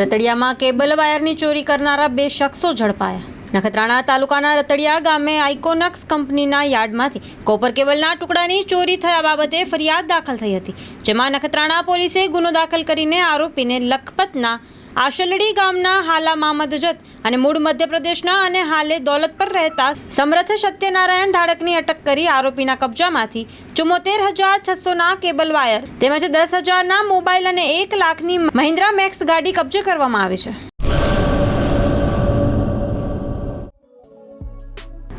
રતડિયામાં cable વાયરની ચોરી કરનારા બે શખ્સો ઝડપાયા. નખત્રાણા તાલુકાના રતડિયા ગામે આઇકોનક્સ કંપનીના યાર્ડમાંથી કોપર કેબલના ટુકડાની ચોરી થયા બાબતે ફરિયાદ દાખલ થઈ હતી, જેમાં નખત્રાણા પોલીસે ગુનો દાખલ કરીને આરોપીને લખપતના આશલડી ગામના હાલા મામદ જત અને મૂળ મધ્યપ્રદેશના અને હાલે દોલત પર રહેતા સમરથ સત્યનારાયણ ઢાળકની અટક કરી આરોપીના કબજામાંથી ચુમ્મોતેર હજાર છસોના કેબલ વાયર તેમજ દસ હજારના મોબાઈલ અને એક લાખની મહિન્દ્રા મેક્સ ગાડી કબજે કરવામાં આવી છે.